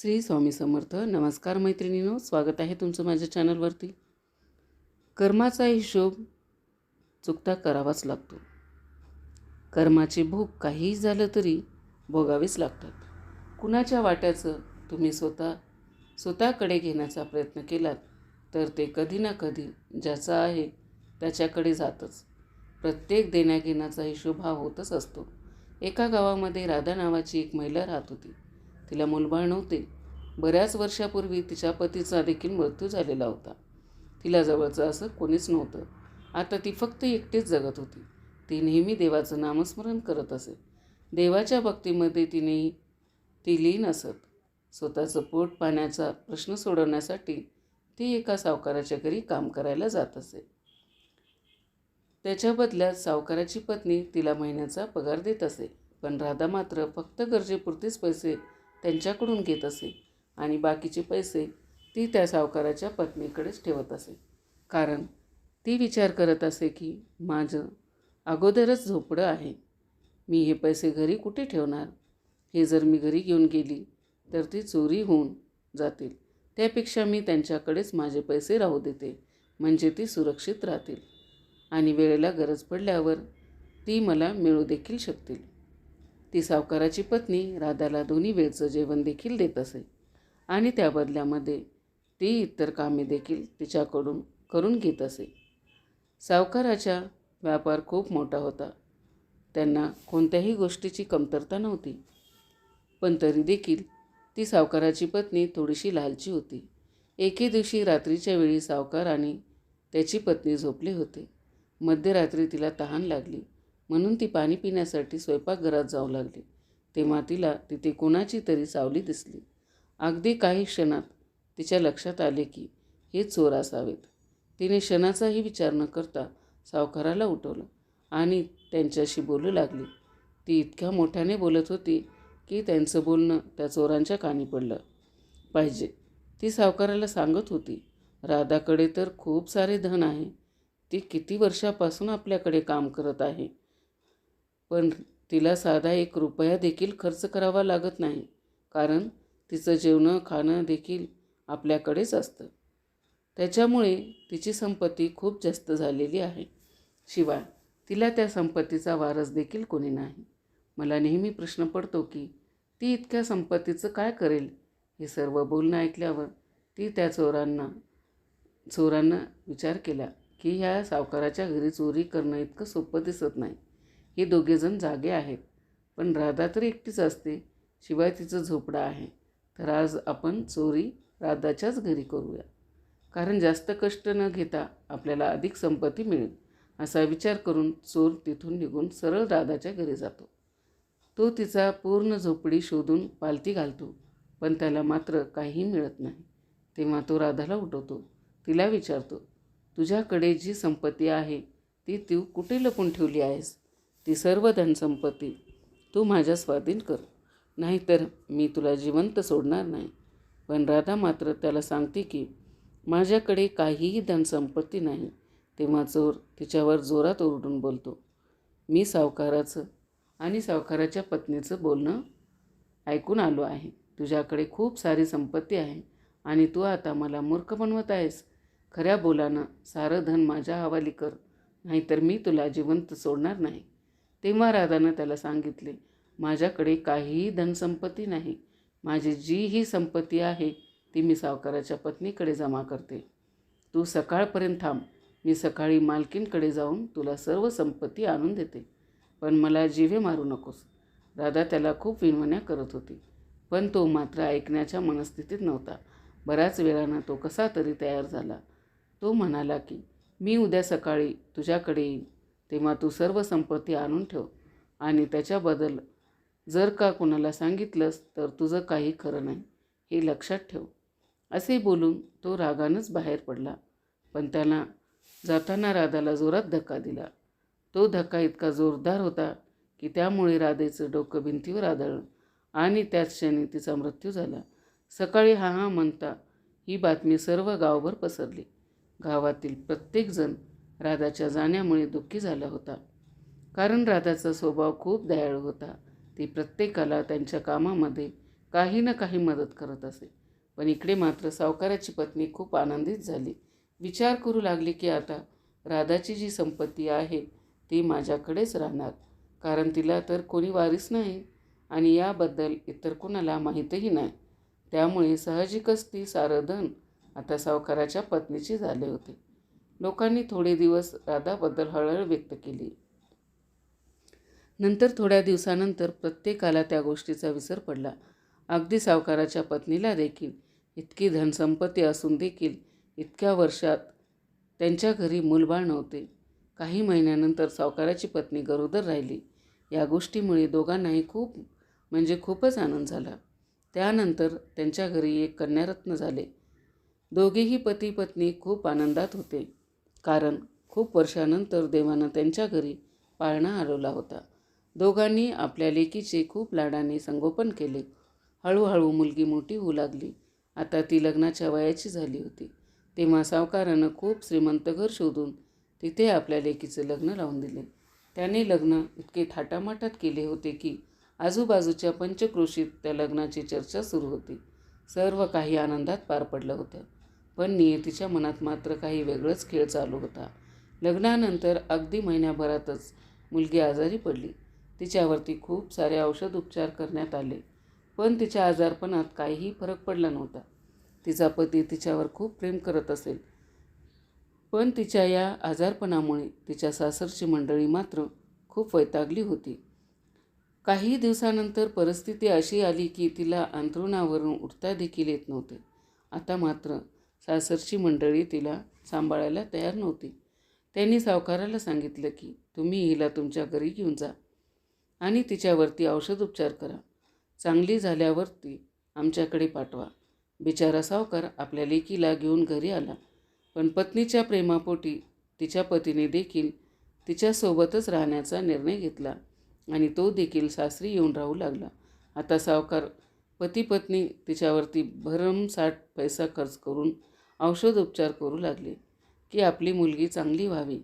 श्री स्वामी समर्थ. नमस्कार मैत्रिणीनो स्वागत आहे तुमचं माझ्या चॅनलवरती. कर्माचा हिशोब चुकता करावाच लागतो. कर्माची भूक काहीही झालं तरी भोगावीच लागतात. कुणाच्या वाट्याचं तुम्ही स्वतः स्वतःकडे घेण्याचा प्रयत्न केलात तर ते कधी ना कधी ज्याचा आहे त्याच्याकडे जातच. प्रत्येक देण्याघेण्याचा हिशोब हा होतच असतो. एका गावामध्ये राधा नावाची एक महिला राहत होती. तिला मुलबाळ नव्हते. बऱ्याच वर्षापूर्वी तिच्या पतीचा देखील मृत्यू झालेला होता. तिला जवळचं असं कोणीच नव्हतं. आता ती फक्त एकटीच जगत होती. ती नेहमी देवाचं नामस्मरण करत असे. देवाच्या भक्तीमध्ये तिने ती लीन असत स्वतःचं पोट पाण्याचा प्रश्न सोडवण्यासाठी ती एका सावकाराच्या घरी काम करायला जात असे. त्याच्या बदल्यात सावकाराची पत्नी तिला महिन्याचा पगार देत असे. पण राधा मात्र फक्त गरजेपुरतेच पैसे त्यांच्याकडून घेत असे आणि बाकीचे पैसे ती त्या सावकाराच्या पत्नीकडेच ठेवत असे. कारण ती विचार करत असे की माझं अगोदरच झोपडं आहे. मी हे पैसे घरी कुठे ठेवणार? हे जर मी घरी घेऊन गेली तर ती चोरी होऊन जातील. त्यापेक्षा मी त्यांच्याकडेच माझे पैसे राहू देते. म्हणजे ती सुरक्षित राहतील. आणि वेळेला गरज पडल्यावर ती मला मिळू देखील शकतील. ती सावकाराची पत्नी राधाला दोन्ही वेळचं जेवण देखील देत असे. आणि त्या बदल्यामध्ये ती इतर कामे देखील तिच्याकडून करून घेत असे. सावकाराचा व्यापार खूप मोठा होता. त्यांना कोणत्याही गोष्टीची कमतरता नव्हती. पण तरी देखील ती सावकाराची पत्नी थोडीशी लालची होती. एके दिवशी रात्रीच्या वेळी सावकार आणि त्याची पत्नी झोपले होते. मध्यरात्री तिला तहान लागली. म्हणून ती पाणी पिण्यासाठी स्वयंपाकघरात जाऊ लागली. तेव्हा तिला तिथे कोणाची तरी सावली दिसली. अगदी काही क्षणात तिच्या लक्षात आले की हे चोर असावेत. तिने क्षणाचाही विचार न करता सावकाराला उठवलं आणि त्यांच्याशी बोलू लागली. ती इतक्या मोठ्याने बोलत होती की त्यांचं बोलणं त्या चोरांच्या कानी पडलं. पाहिजे ती सावकाराला सांगत होती. राधाकडे तर खूप सारे धन आहे. ती किती वर्षापासून आपल्याकडे काम करत आहे. पण तिला साधा एक रुपया देखील खर्च करावा लागत नाही कारण तिचं जेवणं खाणं देखील आपल्याकडेच असतं. त्याच्यामुळे तिची संपत्ती खूप जास्त झालेली आहे. शिवाय तिला त्या संपत्तीचा वारस देखील कोणी नाही. मला नेहमी प्रश्न पडतो की ती इतक्या संपत्तीचं काय करेल? हे सर्व बोलणं ऐकल्यावर ती त्या चोरांना चोरांना विचार केला की ह्या सावकाराच्या घरी चोरी करणं इतकं सोपं दिसत नाही. हे दोघेजण जागे आहेत. पण राधा तर एकटीच असते. शिवाय तिचं झोपडं आहे. तर आज आपण चोरी राधाच्याच घरी करूया. कारण जास्त कष्ट न घेता आपल्याला अधिक संपत्ती मिळेल असा विचार करून चोर तिथून निघून सरळ राधाच्या घरी जातो. तो तिचा पूर्ण झोपडी शोधून पालती घालतो पण त्याला मात्र काहीही मिळत नाही. तेव्हा तो राधाला उठवतो. तिला विचारतो तुझ्याकडे जी संपत्ती आहे ती तू कुठे लपून ठेवली आहेस? ती सर्व धनसंपत्ती तू माझ्या स्वाधीन कर. नाहीतर मी तुला जिवंत सोडणार नाही. पण राधा मात्र त्याला सांगते की माझ्याकडे काहीही धनसंपत्ती नाही. तेव्हा चोर तिच्यावर जोरात ओरडून बोलतो. मी सावकाराचं आणि सावकाराच्या पत्नीचं बोलणं ऐकून आलो आहे. तुझ्याकडे खूप सारी संपत्ती आहे आणि तू आता मला मूर्ख बनवत आहेस. खऱ्या बोलानं सारं धन माझ्या हवाली कर. नाहीतर मी तुला जिवंत सोडणार नाही. तेव्हा राधानं त्याला सांगितले माझ्याकडे काहीही धनसंपत्ती नाही. माझी जी ही संपत्ती आहे ती मी सावकाराच्या पत्नीकडे जमा करते. तू सकाळपर्यंत थांब. मी सकाळी मालकीनकडे जाऊन तुला सर्व संपत्ती आणून देते. पण मला जीवे मारू नकोस. राधा त्याला खूप विनवण्या करत होती. पण तो मात्र ऐकण्याच्या मनस्थितीत नव्हता. बऱ्याच वेळानं तो कसा तरी तयार झाला. तो म्हणाला की मी उद्या सकाळी तुझ्याकडे येईन. तेव्हा तू सर्व संपत्ती आणून ठेव आणि त्याच्याबद्दल जर का कुणाला सांगितलंस तर तुझं काही खरं नाही हे लक्षात ठेव. असे बोलून तो रागानंच बाहेर पडला. पण त्याला जाताना राधाला जोरात धक्का दिला. तो धक्का इतका जोरदार होता की त्यामुळे राधेचं डोकं भिंतीवर आदळलं आणि त्याच क्षणी तिचा मृत्यू झाला. सकाळी हा हा म्हणता ही बातमी सर्व गावभर पसरली. गावातील प्रत्येकजण राधाच्या जाण्यामुळे दुःखी झाला होता. कारण राधाचा स्वभाव खूप दयाळू होता. ती प्रत्येकाला त्यांच्या कामामध्ये काही ना काही मदत करत असे. पण इकडे मात्र सावकाराची पत्नी खूप आनंदित झाली. विचार करू लागली की आता राधाची जी संपत्ती आहे ती माझ्याकडेच राहणार. कारण तिला तर कोणी वारीस नाही आणि याबद्दल इतर कुणाला माहीतही नाही. त्यामुळे साहजिकच ती सारं धन आता सावकाराच्या पत्नीची झाले होते. लोकांनी थोडे दिवस राधाबद्दल हळहळ व्यक्त केली. नंतर थोड्या दिवसानंतर प्रत्येकाला त्या गोष्टीचा विसर पडला. अगदी सावकाराच्या पत्नीला देखील. इतकी धनसंपत्ती असून देखील इतक्या वर्षात त्यांच्या घरी मूलबाळ नव्हते. काही महिन्यानंतर सावकाराची पत्नी गरोदर राहिली. या गोष्टीमुळे दोघांनाही खूप म्हणजे खूपच आनंद झाला. त्यानंतर त्यांच्या घरी एक कन्यारत्न झाले. दोघेही पती पत्नी खूप आनंदात होते. कारण खूप वर्षानंतर देवानं त्यांच्या घरी पाळणा हलवला होता. दोघांनी आपल्या लेकीचे खूप लाडाने संगोपन केले. हळूहळू मुलगी मोठी होऊ लागली. आता ती लग्नाच्या वयाची झाली होती. तेव्हा सावकारानं खूप श्रीमंत घर शोधून तिथे आपल्या लेकीचं लग्न लावून दिले. त्याने लग्न इतके थाटामाटात केले होते की आजूबाजूच्या पंचक्रोशीत त्या लग्नाची चर्चा सुरू होती. सर्व काही आनंदात पार पडलं होतं. पण नियतीच्या मनात मात्र काही वेगळंच खेळ चालू होता. लग्नानंतर अगदी महिन्याभरातच मुलगी आजारी पडली. तिच्यावरती खूप सारे औषध उपचार करण्यात आले पण तिच्या आजारपणात काहीही फरक पडला नव्हता. तिचा पती तिच्यावर खूप प्रेम करत असेल पण तिच्या या आजारपणामुळे तिच्या सासरची मंडळी मात्र खूप वैतागली होती. काही दिवसानंतर परिस्थिती अशी आली की तिला अंथरुणावरून उठता देखील येत नव्हते. आता मात्र सासरची मंडळी तिला सांभाळायला तयार नव्हती. त्यांनी सावकाराला सांगितलं की तुम्ही हिला तुमच्या घरी घेऊन जा आणि तिच्यावरती औषधोपचार करा. चांगली झाल्यावरती आमच्याकडे पाठवा. बिचारा सावकार आपल्या लेकीला घेऊन घरी आला. पण पत्नीच्या प्रेमापोटी तिच्या पतीने देखील तिच्यासोबतच राहण्याचा निर्णय घेतला आणि तो देखील सासरी येऊन राहू लागला. आता सावकार पती पत्नी तिच्यावरती भरमसाठ पैसा खर्च करून औषधोपचार करू लागले. की आपली मुलगी चांगली व्हावी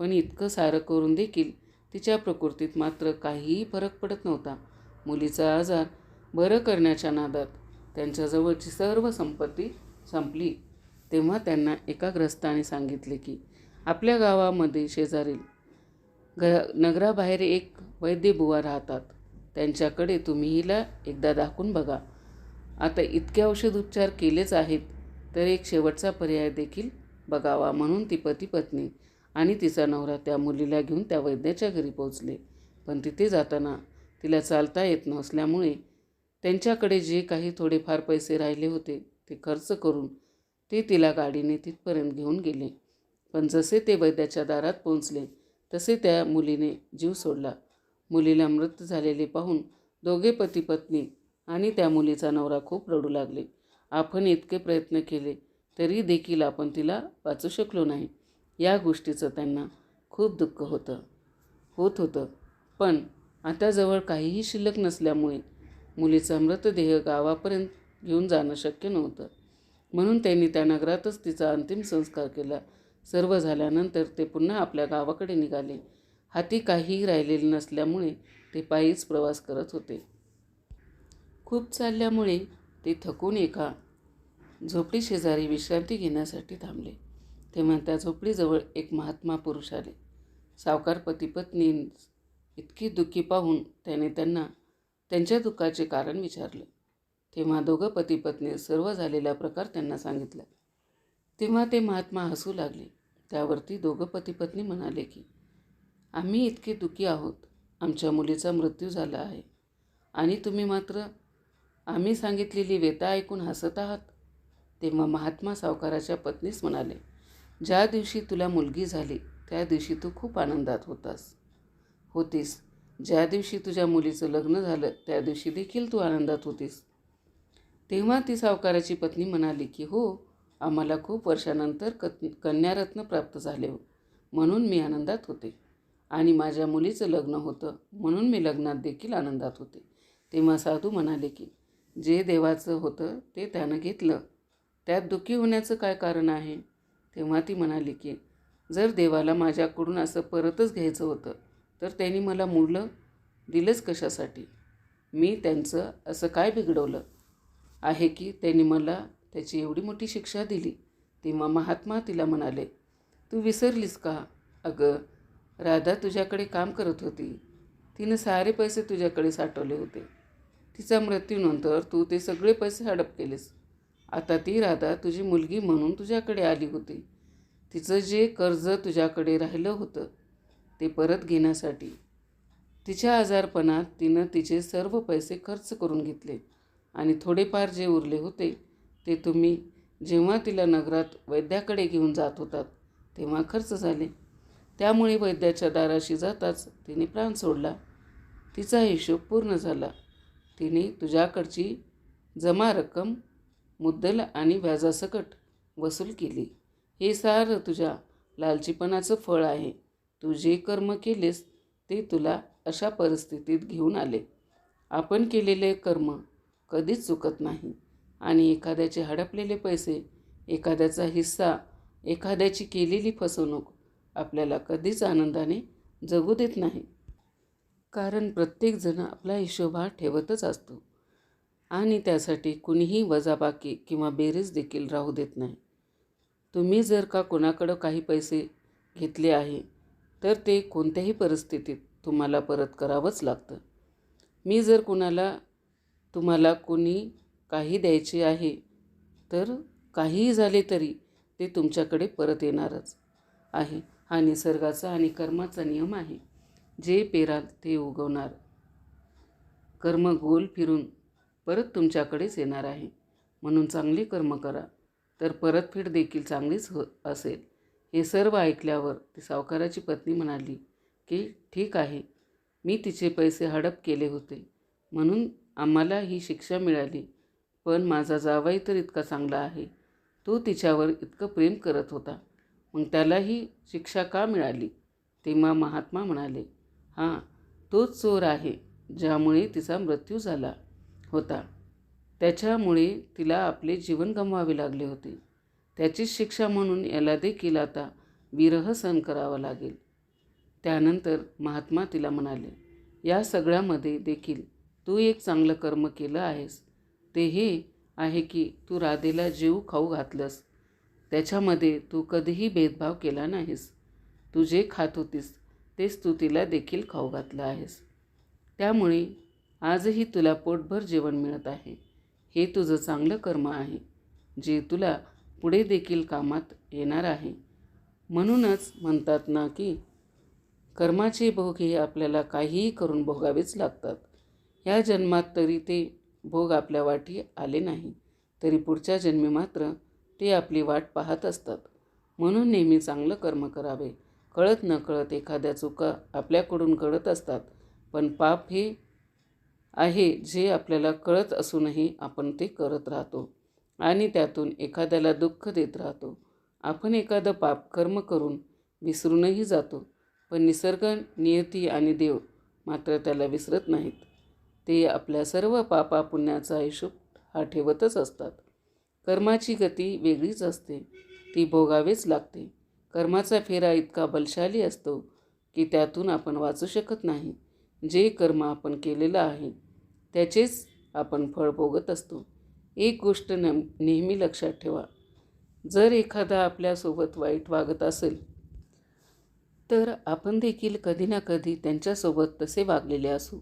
पण इतकं सारं करून देखील तिच्या प्रकृतीत मात्र काहीही फरक पडत नव्हता. मुलीचा आजार बरं करण्याच्या नादात त्यांच्याजवळची सर्व संपत्ती संपली. तेव्हा त्यांना एका ग्रस्ताने सांगितले की आपल्या गावामध्ये शेजारील घ नगराबाहेर एक वैद्यबुवा राहतात. त्यांच्याकडे तुम्ही हिला एकदा दाखवून बघा. आता इतके औषध उपचार केलेच आहेत तर एक शेवटचा पर्याय देखील बघावा म्हणून ती पती पत्नी आणि तिचा नवरा त्या मुलीला घेऊन त्या वैद्याच्या घरी पोहोचले. पण तिथे जाताना तिला चालता येत नसल्यामुळे त्यांच्याकडे जे काही थोडेफार पैसे राहिले होते ते खर्च करून ते तिला गाडीने तिथपर्यंत घेऊन गेले. पण जसे ते वैद्याच्या दारात पोहोचले तसे त्या मुलीने जीव सोडला. मुलीला मृत झालेले पाहून दोघे पती पत्नी आणि त्या मुलीचा नवरा खूप रडू लागले. आपण इतके प्रयत्न केले तरी देखील आपण तिला वाचू शकलो नाही. या गोष्टीचं त्यांना खूप दुःख होतं. होत होतं. पण आता जवळ काहीही शिल्लक नसल्यामुळे मुलीचा मृतदेह गावापर्यंत घेऊन जाणं शक्य नव्हतं. म्हणून त्यांनी त्या नगरातच तिचा अंतिम संस्कार केला. सर्व झाल्यानंतर ते पुन्हा आपल्या गावाकडे निघाले. हाती काहीही राहिलेले नसल्यामुळे ते पायीच प्रवास करत होते. खूप चालल्यामुळे ते थकून एका झोपडी शेजारी विश्रांती घेण्यासाठी थांबले. तेव्हा त्या झोपडीजवळ एक महात्मा पुरुष आले. सावकार पती पत्नी इतकी दुःखी पाहून त्याने त्यांना त्यांच्या दुःखाचे कारण विचारले. तेव्हा दोघं पती पत्नी सर्व झालेला प्रकार त्यांना सांगितला. तेव्हा ते महात्मा हसू लागले. त्यावरती दोघं पती पत्नी म्हणाले की आम्ही इतके दुःखी आहोत. आमच्या मुलीचा मृत्यू झाला आहे. आणि तुम्ही मात्र आम्ही सांगितलेली वेता ऐकून हसत आहात. तेव्हा महात्मा सावकाराच्या पत्नीस म्हणाले ज्या दिवशी तुला मुलगी झाली त्या दिवशी तू खूप आनंदात होतास. होतीस. ज्या दिवशी तुझ्या मुलीचं लग्न झालं त्या दिवशी देखील तू आनंदात होतीस. तेव्हा ती सावकाराची पत्नी म्हणाली की हो आम्हाला खूप वर्षानंतर कत कन्यारत्न प्राप्त झाले हो म्हणून मी आनंदात होते. आणि माझ्या मुलीचं लग्न होतं म्हणून मी लग्नात देखील आनंदात होते. तेव्हा साधू म्हणाले की जे देवाचं होतं ते त्यानं घेतलं. त्यात दुःखी होण्याचं काय कारण आहे? तेव्हा ती म्हणाली की जर देवाला माझ्याकडून असं परतच घ्यायचं होतं तर त्यांनी मला मुलं दिलंच कशासाठी? मी त्यांचं असं काय बिघडवलं? आहे की त्यांनी मला त्याची एवढी मोठी शिक्षा दिली? तेव्हा महात्मा तिला म्हणाले तू विसरलीस का? अगं राधा तुझ्याकडे काम करत होती. तिनं सारे पैसे तुझ्याकडे साठवले होते. तिचा मृत्यूनंतर तू ते सगळे पैसे हडप केलेस. आता ती राधा तुझी मुलगी म्हणून तुझ्याकडे आली होती. तिचं जे कर्ज तुझ्याकडे राहिलं होतं ते परत घेण्यासाठी. तिच्या आजारपणात तिनं तिचे सर्व पैसे खर्च करून घेतले आणि थोडेफार जे उरले होते ते तुम्ही जेव्हा तिला नगरात वैद्याकडे घेऊन जात होतात तेव्हा खर्च झाले. त्यामुळे वैद्याच्या दाराशी जाताच तिने प्राण सोडला. तिचा हिशोब पूर्ण झाला. तिने तुझ्याकडची जमा रक्कम मुद्दल आणि व्याजासकट वसूल केली. हे सारं तुझ्या लालचीपणाचं फळ आहे. तू जे कर्म केलेस ते तुला अशा परिस्थितीत घेऊन आले. आपण केलेले कर्म कधीच चुकत नाही आणि एखाद्याचे हडपलेले पैसे एखाद्याचा हिस्सा एखाद्याची केलेली फसवणूक आपल्याला कधीच आनंदाने जगू देत नाही. कारण प्रत्येकजण आपला हिशोब हा ठेवतच असतो. आणि त्यासाठी कुणीही वजाबाकी किंवा बेरीज देखील राहू देत नाही. तुम्ही जर का कोणाकडं काही पैसे घेतले आहे तर ते कोणत्याही परिस्थितीत तुम्हाला परत करावंच लागतं. मी जर कुणाला तुम्हाला कोणी काही द्यायचे आहे तर काहीही झाले तरी ते तुमच्याकडे परत येणारच आहे. हा निसर्गाचा आणि कर्माचा नियम आहे. जे पेराल ते उगवणार. कर्म गोल फिरून परत तुमच्याकडेच येणार आहे. म्हणून चांगली कर्म करा. तर परतफेड देखील चांगलीच हो असेल. हे सर्व ऐकल्यावर ती सावकाराची पत्नी म्हणाली की ठीक आहे. मी तिचे पैसे हडप केले होते. म्हणून आम्हाला ही शिक्षा मिळाली. पण माझा जावाई तर इतका चांगला आहे. तो तिच्यावर इतकं प्रेम करत होता. मग त्यालाही शिक्षा का मिळाली? तेव्हा महात्मा म्हणाले हां तोच चोर आहे ज्यामुळे तिचा मृत्यू झाला होता. त्याच्यामुळे तिला आपले जीवन गमवावे लागले होते. त्याचीच शिक्षा म्हणून याला देखील आता विरह सहन करावा लागेल. त्यानंतर महात्मा तिला म्हणाले या सगळ्यामध्ये देखील तू एक चांगलं कर्म केलं आहेस. ते हे आहे की तू राधेला जीव खाऊ घातलंस. त्याच्यामध्ये तू कधीही भेदभाव केला नाहीस. तू जे खात होतीस तेच तू तिला देखील खाऊ घातलं आहेस. त्यामुळे आजही तुला पोटभर जेवण मिळत आहे. हे तुझं चांगलं कर्म आहे जे तुला पुढे देखील कामात येणार आहे. म्हणूनच म्हणतात ना की कर्माचे भोग हे आपल्याला काहीही करून भोगावेच लागतात. ह्या जन्मात तरी ते भोग आपल्या वाटी आले नाही तरी पुढच्या जन्मी मात्र ते आपली वाट पाहत असतात. म्हणून नेहमी चांगलं कर्म करावे. कळत न कळत एखाद्या चुका आपल्याकडून घडत असतात. पण पाप हे आहे जे आपल्याला कळत असूनही आपण ते करत राहतो आणि त्यातून एखाद्याला दुःख देत राहतो. आपण एखादं पाप कर्म करून विसरूनही जातो पण निसर्ग नियती आणि देव मात्र त्याला विसरत नाहीत. ते आपल्या सर्व पापा पुण्याचा हिशोब हा ठेवतच असतात. कर्माची गती वेगळीच असते ती भोगावेच लागते. कर्माचा फेरा इतका बलशाली असतो की त्यातून आपण वाचू शकत नाही. जे कर्म आपण केलेलं आहे त्याचेच आपण फळ भोगत असतो. एक गोष्ट न नेहमी लक्षात ठेवा. जर एखादा आपल्यासोबत वाईट वागत असेल तर आपण देखील कधी ना कधी त्यांच्यासोबत तसे वागलेले असू.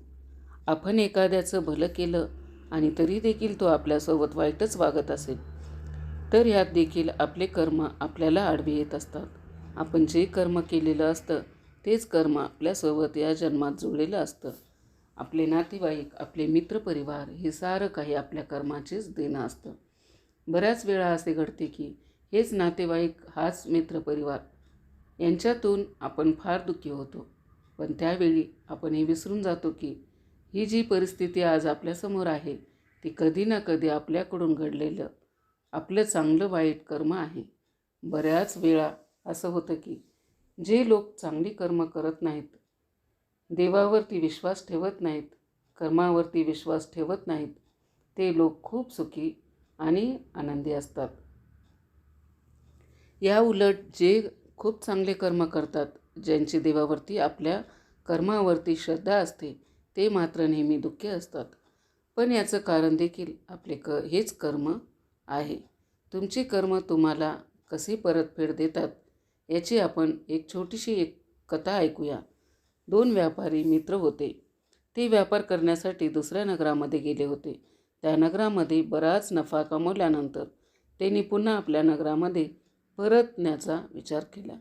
आपण एखाद्याचं भलं केलं आणि तरी देखील तो आपल्यासोबत वाईटच वागत असेल तर ह्यात देखील आपले कर्म आपल्याला आडवे येत असतात. आपण जे कर्म केलेलं असतं तेच कर्म आपल्यासोबत या जन्मात जुळलेलं असतं. आपले नातेवाईक आपले मित्रपरिवार हे सारं काही आपल्या कर्माचेच देणं असतं. बऱ्याच वेळा असे घडते की हेच नातेवाईक हाच मित्रपरिवार. यांच्यातून आपण फार दुःखी होतो. पण त्यावेळी आपण हे विसरून जातो की ही जी परिस्थिती आज आपल्यासमोर आहे ती कधी ना कधी आपल्याकडून घडलेलं आपलं चांगलं वाईट कर्म आहे. बऱ्याच वेळा असं होतं की जे लोक चांगली कर्म करत नाहीत देवावरती विश्वास ठेवत नाहीत कर्मावरती विश्वास ठेवत नाहीत ते लोक खूप सुखी आणि आनंदी असतात. या उलट जे खूप चांगले कर्म करतात ज्यांची देवावरती आपल्या कर्मावरती श्रद्धा असते ते मात्र नेहमी दुःखी असतात. पण याचं कारण देखील आपले क हेच कर्म आहे. तुमची कर्म तुम्हाला कसे परतफेड देतात याची आपण एक छोटीशी एक कथा ऐकूया. दोन व्यापारी मित्र होते. ते व्यापार करण्यासाठी दुसऱ्या नगरामध्ये गेले होते. त्या नगरामध्ये बराच नफा कमवल्यानंतर त्यांनी पुन्हा आपल्या नगरामध्ये परतण्याचा विचार केला.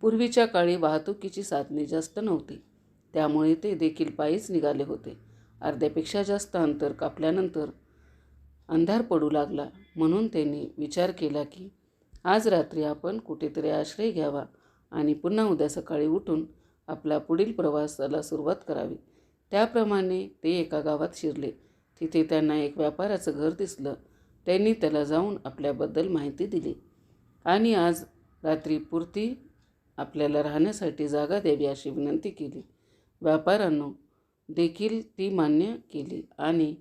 पूर्वीच्या काळी वाहतुकीची साधने जास्त नव्हती. त्यामुळे ते देखील पायीच निघाले होते. अर्ध्यापेक्षा जास्त अंतर कापल्यानंतर अंधार पडू लागला. म्हणून त्यांनी विचार केला की आज रात्री आपण कुठेतरी आश्रय घ्यावा आणि पुन्हा उद्या सकाळी उठून आपला पुढील प्रवासाला सुरुवात करावी. त्याप्रमाणे ते एका गावात शिरले. तिथे त्यांना एक व्यापाराचं घर दिसलं. त्यांनी त्याला जाऊन आपल्याबद्दल माहिती दिली. आणि आज रात्री पुरती आपल्याला राहण्यासाठी जागा द्यावी अशी विनंती केली. व्यापाऱ्यांनो देखील ती मान्य केली आणि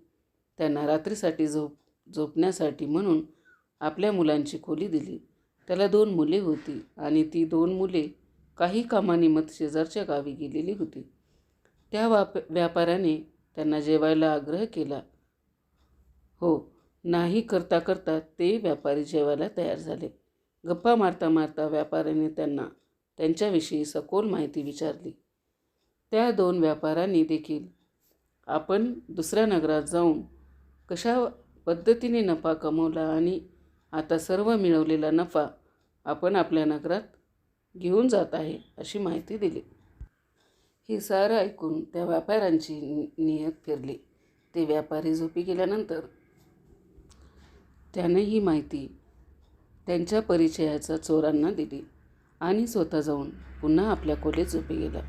त्यांना रात्रीसाठी झोप झोपण्यासाठी म्हणून आपल्या मुलांची खोली दिली. त्याला दोन मुले होती आणि ती दोन मुले काही कामानिमित्त शेजारच्या गावी गेलेली होती. त्या वाप व्यापाऱ्याने त्यांना जेवायला आग्रह केला. हो नाही करता करता ते व्यापारी जेवायला तयार झाले. गप्पा मारता मारता व्यापाऱ्याने त्यांना त्यांच्याविषयी सखोल माहिती विचारली. त्या दोन व्यापाऱ्यांनी देखील आपण दुसऱ्या नगरात जाऊन कशा पद्धतीने नफा कमवला आणि आता सर्व मिळवलेला नफा आपण आपल्या नगरात घेऊन जात आहे अशी माहिती दिली. हे सारं ऐकून त्या व्यापाऱ्यांची नियत फिरली. ते व्यापारी झोपी गेल्यानंतर त्याने ही माहिती त्यांच्या परिचयाचा चोरांना दिली आणि स्वतः जाऊन पुन्हा आपल्या खोलीत झोपी गेला.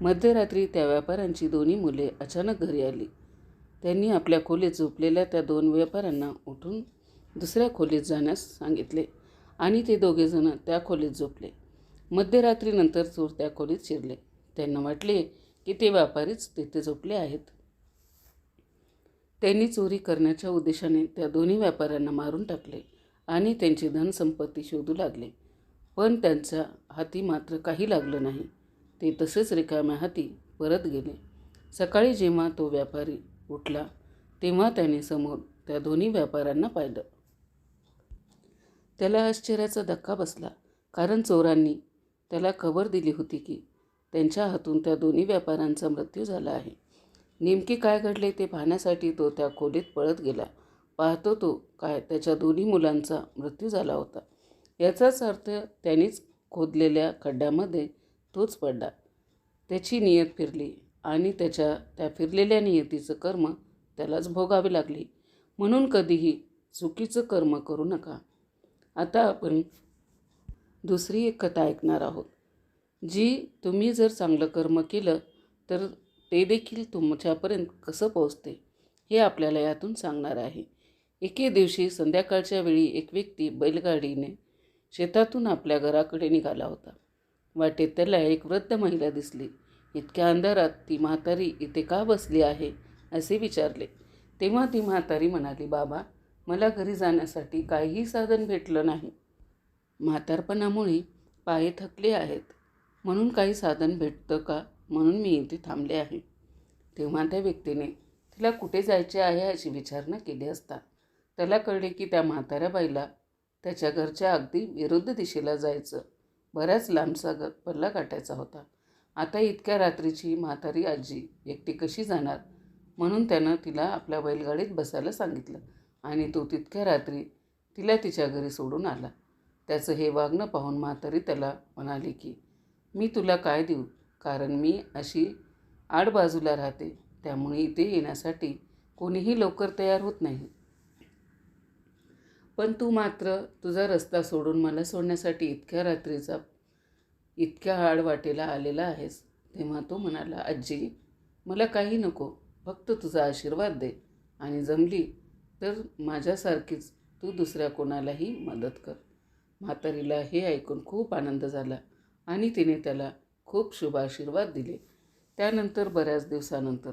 मध्यरात्री त्या व्यापाऱ्यांची दोन्ही मुले अचानक घरी आली. त्यांनी आपल्या खोलीत झोपलेल्या त्या दोन व्यापाऱ्यांना उठून दुसऱ्या खोलीत जाण्यास सांगितले आणि ते दोघेजण त्या खोलीत झोपले. मध्यरात्रीनंतर चोर त्या खोलीत शिरले. त्यांना वाटले की ते व्यापारीच तिथे झोपले आहेत. त्यांनी चोरी करण्याच्या उद्देशाने त्या दोन्ही व्यापाऱ्यांना मारून टाकले आणि त्यांची धनसंपत्ती शोधू लागले. पण त्यांच्या हाती मात्र काही लागलं नाही. ते तसेच रिकाम्या हाती परत गेले. सकाळी जेव्हा तो व्यापारी उठला तेव्हा त्याने समोर त्या दोन्ही व्यापाऱ्यांना पाहिलं. त्याला आश्चर्याचा धक्का बसला. कारण चोरांनी त्याला खबर दिली होती की त्यांच्या हातून त्या दोन्ही व्यापाऱ्यांचा मृत्यू झाला आहे. नेमके काय घडले ते पाहण्यासाठी तो त्या खोलीत पळत गेला. पाहतो तो काय त्याच्या दोन्ही मुलांचा मृत्यू झाला होता. याचाच अर्थ त्यांनीच खोदलेल्या खड्ड्यामध्ये तोच पडला. त्याची नियत फिरली आणि त्याच्या त्या फिरलेल्या नियतीचं कर्म त्यालाच भोगावे लागले. म्हणून कधीही चुकीचं कर्म करू नका. आता आपण दुसरी एक कथा ऐकणार आहोत जी तुम्ही जर चांगलं कर्म केलं तर ते देखील तुमच्यापर्यंत कसं पोहोचते हे आपल्याला यातून सांगणार आहे. एके दिवशी संध्याकाळच्या वेळी एक व्यक्ती बैलगाडीने शेतातून आपल्या घराकडे निघाला होता. वाटेत त्याला एक वृद्ध महिला दिसली. इतक्या अंधारात ती म्हातारी इथे का बसली आहे असे विचारले. तेव्हा ती म्हातारी म्हणाली बाबा मला घरी जाण्यासाठी काहीही साधन भेटलं नाही. म्हातारपणामुळे पाय थकले आहेत. म्हणून काही साधन भेटतं का? म्हणून मी इथे थांबले आहे. तेव्हा त्या व्यक्तीने तिला कुठे जायचे आहे अशी विचारणा केली असता त्याला कळले की त्या म्हाताऱ्या बाईला त्याच्या घरच्या अगदी विरुद्ध दिशेला जायचं. बऱ्याच लांबचा ग पल्ला गाठायचा होता. आता इतक्या रात्रीची म्हातारी आजी एकटी कशी जाणार? म्हणून त्यानं तिला आपल्या बैलगाडीत बसायला सांगितलं. आणि तो तितक्या रात्री तिला तिच्या घरी सोडून आला. त्याचं हे वागणं पाहून म्हातारी त्याला म्हणाली की मी तुला काय देऊ? कारण मी अशी आडबाजूला राहते. त्यामुळे इथे येण्यासाठी कोणीही लवकर तयार होत नाही. पण तू मात्र तुझा रस्ता सोडून मला सोडण्यासाठी इतक्या रात्रीचा इतक्या आडवाटेला आलेला आहेस. तेव्हा तो म्हणाला आजी मला काही नको. फक्त तुझा आशीर्वाद दे. आणि जमली तर माझ्यासारखीच तू दुसऱ्या कोणालाही मदत कर. म्हातारीला हे ऐकून खूप आनंद झाला आणि तिने त्याला खूप शुभाशीर्वाद दिले. त्यानंतर बऱ्याच दिवसानंतर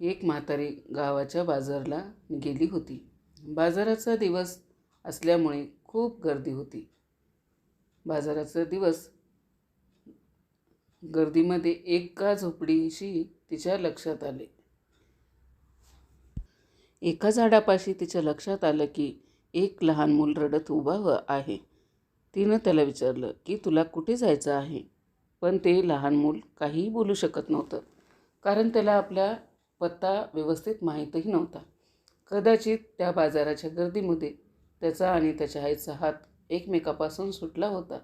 एक म्हातारी गावाच्या बाजारला गेली होती. बाजाराचा दिवस असल्यामुळे खूप गर्दी होती. बाजाराचा दिवस गर्दीमध्ये एका झोपडीशी तिच्या लक्षात आले. एका झाडापाशी तिच्या लक्षात आलं की एक लहान मूल रडत उभा आहे. तिनं त्याला विचारलं की तुला कुठे जायचं आहे? पण ते लहान मूल काहीही बोलू शकत नव्हतं कारण त्याला आपल्या पत्ता व्यवस्थित माहीतही नव्हता. कदाचित त्या बाजाराच्या गर्दीमध्ये त्याचा आणि त्याच्या आईचा हात एकमेकापासून सुटला होता.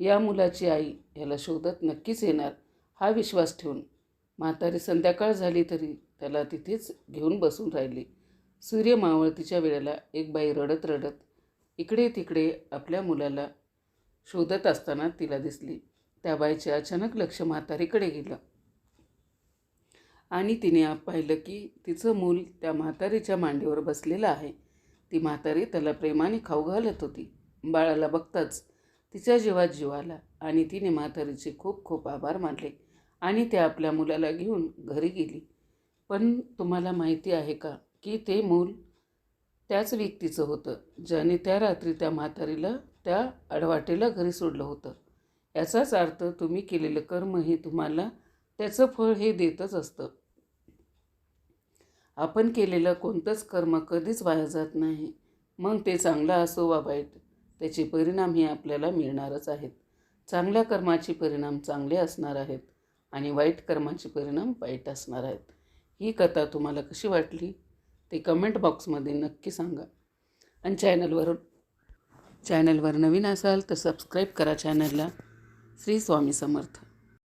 या मुलाची आई ह्याला शोधत नक्कीच येणार हा विश्वास ठेवून. म्हातारी संध्याकाळ झाली तरी त्याला तिथेच घेऊन बसून राहिली. सूर्य मावळतीच्या वेळेला एक बाई रडत रडत इकडे तिकडे आपल्या मुलाला शोधत असताना तिला दिसली. त्या बाईचे अचानक लक्ष म्हातारीकडे गेलं. आणि तिने आप पाहिलं की तिचं मूल त्या म्हातारीच्या मांडीवर बसलेलं आहे. ती म्हातारी त्याला प्रेमाने खाऊ घालत होती. बाळाला बघताच तिच्या जीवात जीव आला आणि तिने म्हातारीचे खूप खूप आभार मानले आणि त्या आपल्या मुलाला घेऊन घरी गेली. पण तुम्हाला माहिती आहे का? की ते मूल त्याच व्यक्तीचं होतं ज्याने त्या रात्री त्या म्हातारीला त्या अडवाटेला घरी सोडलं होतं. याचाच अर्थ तुम्ही केलेलं कर्म हे तुम्हाला त्याचं फळ हे देतच असतं. आपण केलेलं कोणतंच कर्म कधीच वाया जात नाही. मग ते चांगलं असो वा वाईट त्याचे परिणाम हे आपल्याला मिळणारच आहेत. चांगल्या कर्माचे परिणाम चांगले असणार आहेत आणि वाईट कर्माचे परिणाम वाईट असणार आहेत. ही कथा तुम्हाला कशी वाटली? ते कमेंट बॉक्समध्ये नक्की सांगा. आणि चॅनलवर चॅनलवर नवीन असाल तर सबस्क्राईब करा चॅनलला श्री स्वामी समर्थ.